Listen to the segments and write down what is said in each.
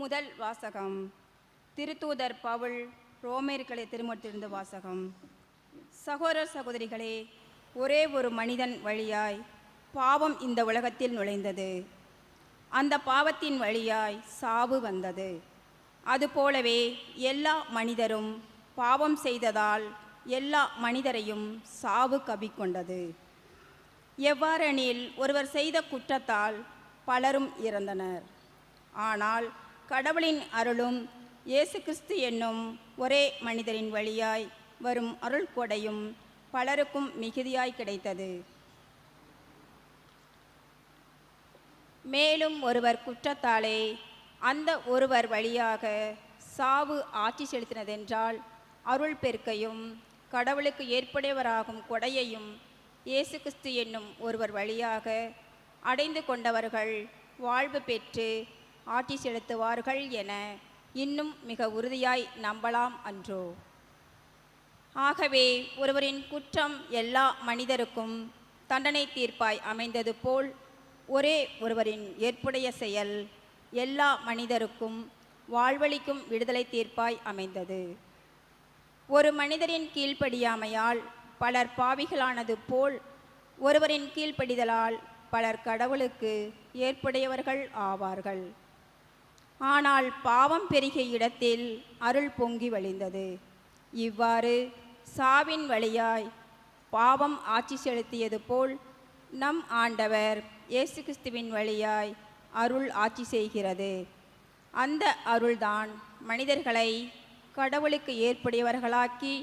முதல் வாசகம். திருத்தூதர் பவுல் ரோமேர்களை திருமணத்திலிருந்து வாசகம். சகோதர சகோதரிகளே ஒரே ஒரு மனிதன் வழியாய் பாவம் இந்த உலகத்தில் நுழைந்தது. அந்த பாவத்தின் வழியாய் சாவு வந்தது. அதுபோலவே எல்லா மனிதரும் பாவம் செய்ததால் எல்லா மனிதரையும் சாவு கவிக்கொண்டது. எவ்வாறெனில் ஒருவர் செய்த குற்றத்தால் பலரும் இறந்தனர். ஆனால் கடவுளின் அருளும் இயேசு கிறிஸ்து என்னும் ஒரே மனிதரின் வழியாய் வரும் அருள் கொடையும் பலருக்கும் மிகுதியாய் கிடைத்தது. மேலும் ஒருவர் குற்றத்தாலே அந்த ஒருவர் வழியாக சாவு ஆட்சி செலுத்தினதென்றால் அருள் பெருக்கையும் கடவுளுக்கு ஏற்புடையவராகும் கொடையையும் இயேசு கிறிஸ்து என்னும் ஒருவர் வழியாக அடைந்து கொண்டவர்கள் வாழ்வு பெற்று ஆட்சி செலுத்துவார்கள் என இன்னும் மிக உறுதியாய் நம்பலாம் அன்றோ. ஆகவே ஒருவரின் குற்றம் எல்லா மனிதருக்கும் தண்டனை தீர்ப்பாய் அமைந்தது போல் ஒரே ஒருவரின் ஏற்புடைய செயல் எல்லா மனிதருக்கும் வாழ்வளிக்கும் விடுதலை தீர்ப்பாய் அமைந்தது. ஒரு மனிதரின் கீழ்ப்படியாமையால் பலர் பாவிகளானது போல் ஒருவரின் கீழ்ப்படிதலால் பலர் கடவுளுக்கு ஏற்புடையவர்கள் ஆவார்கள். ஆனால் பாவம் பெருகிய இடத்தில் அருள் பொங்கி வழிந்தது. இவ்வாறு சாவின் வழியாய் பாவம் ஆட்சி செலுத்தியது போல் நம் ஆண்டவர் இயேசு கிறிஸ்துவின் வழியாய் அருள் ஆட்சி செய்கிறது. அந்த அருள்தான் மனிதர்களை கடவுளுக்கு ஏற்புடையவர்களாக்கி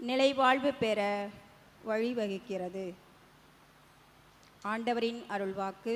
நிலைவாழ்வு பெற வழிவகுக்கிறது. ஆண்டவரின் அருள்வாக்கு.